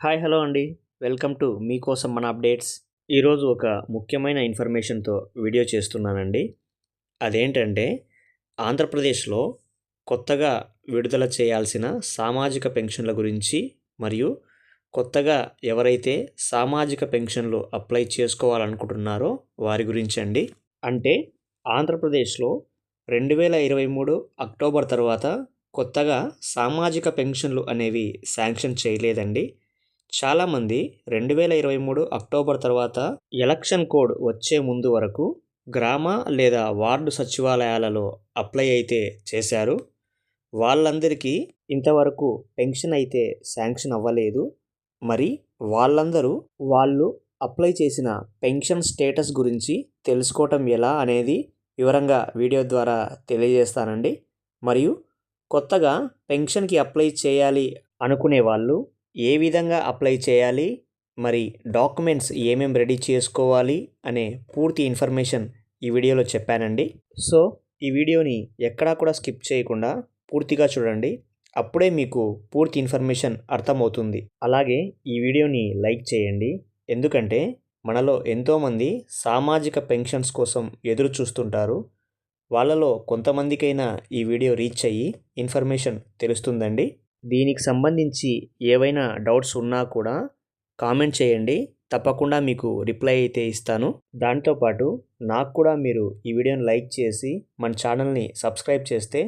Hi hello అండి. Welcome to మీకోసం మన అప్డేట్స్. ఈరోజు ఒక ముఖ్యమైన ఇన్ఫర్మేషన్తో వీడియో చేస్తున్నానండి. అదేంటంటే ఆంధ్రప్రదేశ్లో కొత్తగా విడుదల చేయాల్సిన సామాజిక పెన్షన్ల గురించి మరియు కొత్తగా ఎవరైతే సామాజిక పెన్షన్లు అప్లై చేసుకోవాలనుకుంటున్నారో వారి గురించి అండి. అంటే ఆంధ్రప్రదేశ్లో రెండు వేల ఇరవై మూడు అక్టోబర్ తర్వాత కొత్తగా సామాజిక పెన్షన్లు అనేవి శాంక్షన్ చేయలేదండి. చాలామంది రెండు వేల ఇరవై మూడు అక్టోబర్ తర్వాత ఎలక్షన్ కోడ్ వచ్చే ముందు వరకు గ్రామ లేదా వార్డు సచివాలయాలలో అప్లై అయితే చేశారు. వాళ్ళందరికీ ఇంతవరకు పెన్షన్ అయితే శాంక్షన్ అవ్వలేదు. మరి వాళ్ళందరూ వాళ్ళు అప్లై చేసిన పెన్షన్ స్టేటస్ గురించి తెలుసుకోవటం ఎలా అనేది వివరంగా వీడియో ద్వారా తెలియజేస్తానండి. మరియు కొత్తగా పెన్షన్కి అప్లై చేయాలి అనుకునే వాళ్ళు ఏ విధంగా అప్లై చేయాలి మరి డాక్యుమెంట్స్ ఏమేం రెడీ చేసుకోవాలి అనే పూర్తి ఇన్ఫర్మేషన్ ఈ వీడియోలో చెప్పానండి. సో ఈ వీడియోని ఎక్కడా కూడా స్కిప్ చేయకుండా పూర్తిగా చూడండి. అప్పుడే మీకు పూర్తి ఇన్ఫర్మేషన్ అర్థమవుతుంది. అలాగే ఈ వీడియోని లైక్ చేయండి. ఎందుకంటే మనలో ఎంతోమంది సామాజిక పెన్షన్స్ కోసం ఎదురు చూస్తుంటారు వాళ్ళలో కొంతమందికైనా ఈ వీడియో రీచ్ అయ్యి ఇన్ఫర్మేషన్ తెలుస్తుందండి. దీనికి సంబంధించి ఏవైనా డౌట్స్ ఉన్నా కూడా కామెంట్ చేయండి. తప్పకుండా మీకు రిప్లై అయితే ఇస్తాను. దాంతోపాటు నాకు కూడా మీరు ఈ వీడియోని లైక్ చేసి మన ఛానల్ని సబ్స్క్రైబ్ చేస్తే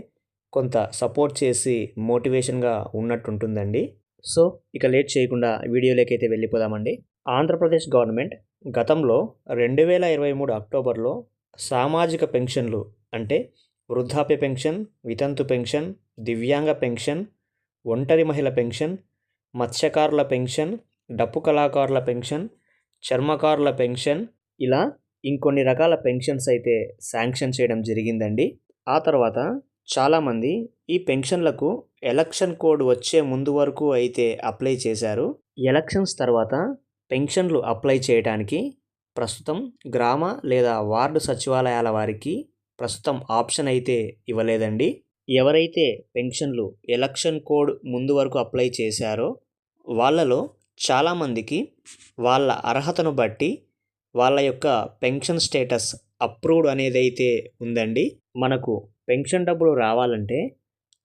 కొంత సపోర్ట్ చేసి మోటివేషన్గా ఉన్నట్టుంటుందండి. సో ఇక లేట్ చేయకుండా వీడియోలోకైతే వెళ్ళిపోదామండి. ఆంధ్రప్రదేశ్ గవర్నమెంట్ గతంలో రెండు వేల ఇరవై మూడు అక్టోబర్లో సామాజిక పెన్షన్లు అంటే వృద్ధాప్య పెన్షన్ వితంతు పెన్షన్ దివ్యాంగ పెన్షన్ ఒంటరి మహిళ పెన్షన్ మత్స్యకారుల పెన్షన్ డప్పు కళాకారుల పెన్షన్ చర్మకారుల పెన్షన్ ఇలా ఇంకొన్ని రకాల పెన్షన్స్ అయితే శాంక్షన్ చేయడం జరిగిందండి. ఆ తర్వాత చాలామంది ఈ పెన్షన్లకు ఎలక్షన్ కోడ్ వచ్చే ముందు వరకు అయితే అప్లై చేశారు. ఎలక్షన్స్ తర్వాత పెన్షన్లు అప్లై చేయడానికి ప్రస్తుతం గ్రామ లేదా వార్డు సచివాలయాల వారికి ప్రస్తుతం ఆప్షన్ అయితే ఇవ్వలేదండి. ఎవరైతే పెన్షన్లు ఎలక్షన్ కోడ్ ముందు వరకు అప్లై చేశారో వాళ్ళలో చాలామందికి వాళ్ళ అర్హతను బట్టి వాళ్ళ యొక్క పెన్షన్ స్టేటస్ అప్రూవ్డ్ అనేది అయితే ఉందండి. మనకు పెన్షన్ డబ్బులు రావాలంటే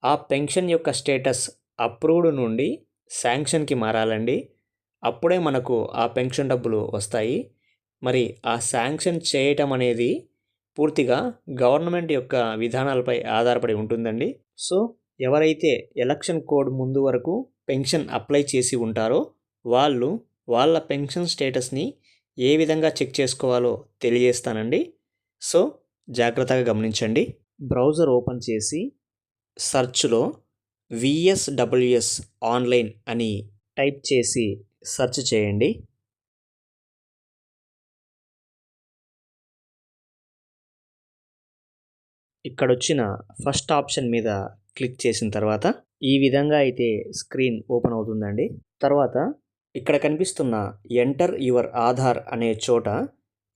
ఆ పెన్షన్ యొక్క స్టేటస్ అప్రూవ్డ్ నుండి శాంక్షన్కి మారాలండి. అప్పుడే మనకు ఆ పెన్షన్ డబ్బులు వస్తాయి. మరి ఆ శాంక్షన్ చేయటం అనేది పూర్తిగా గవర్నమెంట్ యొక్క విధానాలపై ఆధారపడి ఉంటుందండి. సో ఎవరైతే ఎలక్షన్ కోడ్ ముందు వరకు పెన్షన్ అప్లై చేసి ఉంటారో వాళ్ళు వాళ్ళ పెన్షన్ స్టేటస్ని ఏ విధంగా చెక్ చేసుకోవాలో తెలియజేస్తానండి. సో జాగ్రత్తగా గమనించండి. బ్రౌజర్ ఓపెన్ చేసి సర్చ్లో విఎస్డబ్ల్యూఎస్ ఆన్లైన్ అని టైప్ చేసి సెర్చ్ చేయండి. ఇక్కడ వచ్చిన ఫస్ట్ ఆప్షన్ మీద క్లిక్ చేసిన తర్వాత ఈ విధంగా అయితే స్క్రీన్ ఓపెన్ అవుతుందండి. తర్వాత ఇక్కడ కనిపిస్తున్న ఎంటర్ యువర్ ఆధార్ అనే చోట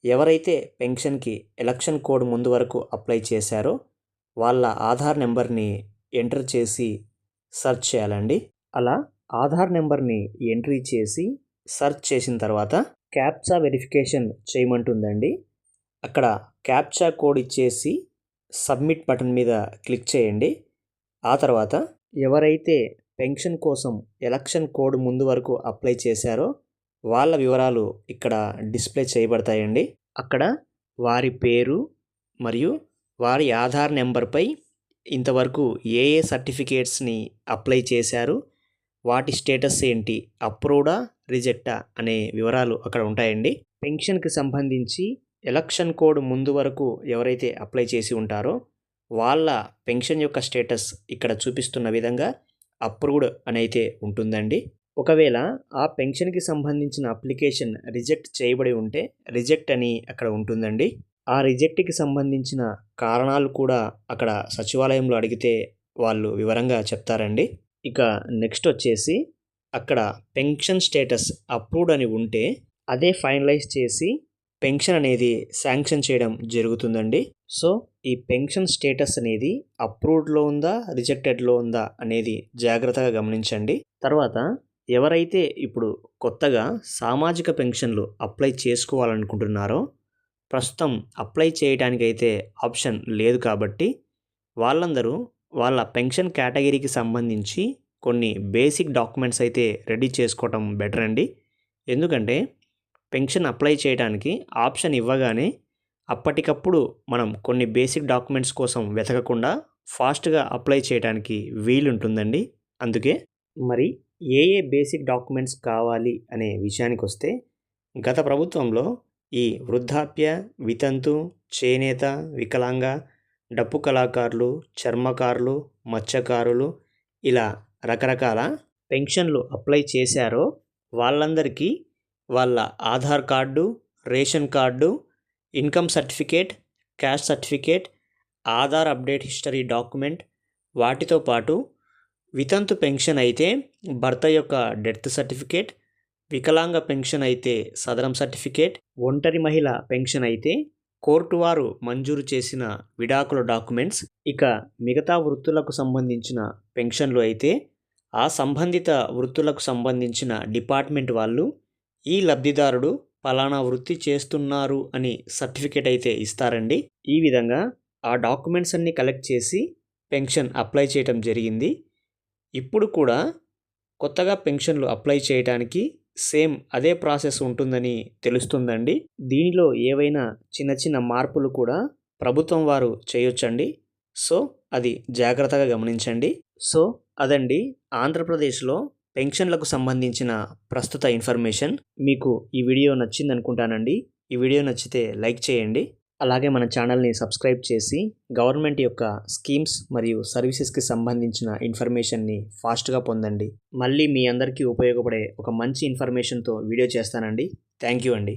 ఎవరైతే పెన్షన్కి ఎలక్షన్ కోడ్ ముందు వరకు అప్లై చేశారో వాళ్ళ ఆధార్ నెంబర్ని ఎంటర్ చేసి సెర్చ్ చేయాలండి. అలా ఆధార్ నెంబర్ని ఎంట్రీ చేసి సెర్చ్ చేసిన తర్వాత క్యాప్చా వెరిఫికేషన్ చేయమంటుందండి. అక్కడ క్యాప్చా కోడ్ ఇచ్చేసి సబ్మిట్ బటన్ మీద క్లిక్ చేయండి. ఆ తర్వాత ఎవరైతే పెన్షన్ కోసం ఎలక్షన్ కోడ్ ముందు వరకు అప్లై చేశారో వాళ్ళ వివరాలు ఇక్కడ డిస్ప్లే చేయబడతాయండి. అక్కడ వారి పేరు మరియు వారి ఆధార్ నెంబర్పై ఇంతవరకు ఏ ఏ సర్టిఫికేట్స్ని అప్లై చేశారు వాటి స్టేటస్ ఏంటి అప్రూవ్డా రిజెక్టా అనే వివరాలు అక్కడ ఉంటాయండి. పెన్షన్కి సంబంధించి ఎలక్షన్ కోడ్ ముందు వరకు ఎవరైతే అప్లై చేసి ఉంటారో వాళ్ళ పెన్షన్ యొక్క స్టేటస్ ఇక్కడ చూపిస్తున్న విధంగా అప్రూవ్డ్ అని అయితే ఉంటుందండి. ఒకవేళ ఆ పెన్షన్కి సంబంధించిన అప్లికేషన్ రిజెక్ట్ చేయబడి ఉంటే రిజెక్ట్ అని అక్కడ ఉంటుందండి. ఆ రిజెక్ట్కి సంబంధించిన కారణాలు కూడా అక్కడ సచివాలయంలో అడిగితే వాళ్ళు వివరంగా చెప్తారండి. ఇక నెక్స్ట్ వచ్చేసి అక్కడ పెన్షన్ స్టేటస్ అప్రూవ్డ్ అని ఉంటే అదే ఫైనలైజ్ చేసి పెన్షన్ అనేది శాంక్షన్ చేయడం జరుగుతుందండి. సో ఈ పెన్షన్ స్టేటస్ అనేది అప్రూవ్డ్లో ఉందా రిజెక్టెడ్లో ఉందా అనేది జాగ్రత్తగా గమనించండి. తర్వాత ఎవరైతే ఇప్పుడు కొత్తగా సామాజిక పెన్షన్లు అప్లై చేసుకోవాలనుకుంటున్నారో ప్రస్తుతం అప్లై చేయడానికైతే ఆప్షన్ లేదు కాబట్టి వాళ్ళందరూ వాళ్ళ పెన్షన్ కేటగిరీకి సంబంధించి కొన్ని బేసిక్ డాక్యుమెంట్స్ అయితే రెడీ చేసుకోవటం బెటర్ అండి ఎందుకంటే పెన్షన్ అప్లై చేయడానికి ఆప్షన్ ఇవ్వగానే అప్పటికప్పుడు మనం కొన్ని బేసిక్ డాక్యుమెంట్స్ కోసం వెతకకుండా ఫాస్ట్గా అప్లై చేయడానికి వీలుంటుందండి. అందుకే మరి ఏ ఏ బేసిక్ డాక్యుమెంట్స్ కావాలి అనే విషయానికి వస్తే గత ప్రభుత్వంలో ఈ వృద్ధాప్య వితంతు చేనేత వికలాంగ డప్పు కళాకారులు చర్మకారులు మత్స్యకారులు ఇలా రకరకాల పెన్షన్లు అప్లై చేశారో వాళ్ళందరికీ వాళ్ళ Aadhaar card ration card income certificate caste certificate Aadhaar update history document వాటితో పాటు వితంతు పెన్షన్ అయితే భర్త యొక్క డెత్ సర్టిఫికేట్ వికలాంగ పెన్షన్ అయితే సదరం సర్టిఫికేట్ ఒంటరి మహిళ పెన్షన్ అయితే కోర్టు వారు మంజూరు చేసిన విడాకుల డాక్యుమెంట్స్ ఇక మిగతా వృత్తులకు సంబంధించిన పెన్షన్లు అయితే ఆ సంబంధిత వృత్తులకు సంబంధించిన డిపార్ట్మెంట్ వాళ్ళు ఈ లబ్ధిదారుడు ఫలానా వృత్తి చేస్తున్నారు అని సర్టిఫికేట్ అయితే ఇస్తారండి. ఈ విధంగా ఆ డాక్యుమెంట్స్ అన్ని కలెక్ట్ చేసి పెన్షన్ అప్లై చేయటం జరిగింది. ఇప్పుడు కూడా కొత్తగా పెన్షన్లు అప్లై చేయడానికి సేమ్ అదే ప్రాసెస్ ఉంటుందని తెలుస్తుందండి. దీనిలో ఏవైనా చిన్న చిన్న మార్పులు కూడా ప్రభుత్వం వారు చేయొచ్చండి. సో అది జాగ్రత్తగా గమనించండి. సో అదండి ఆంధ్రప్రదేశ్లో పెన్షన్లకు సంబంధించిన ప్రస్తుత ఇన్ఫర్మేషన్ మీకు ఈ వీడియో నచ్చింది అనుకుంటానండి ఈ వీడియో నచ్చితే లైక్ చేయండి. అలాగే మన ఛానల్ని సబ్స్క్రైబ్ చేసి గవర్నమెంట్ యొక్క స్కీమ్స్ మరియు సర్వీసెస్కి సంబంధించిన ఇన్ఫర్మేషన్ని ఫాస్ట్గా పొందండి. మళ్ళీ మీ అందరికీ ఉపయోగపడే ఒక మంచి ఇన్ఫర్మేషన్తో వీడియో చేస్తానండి. థ్యాంక్ యూ అండి.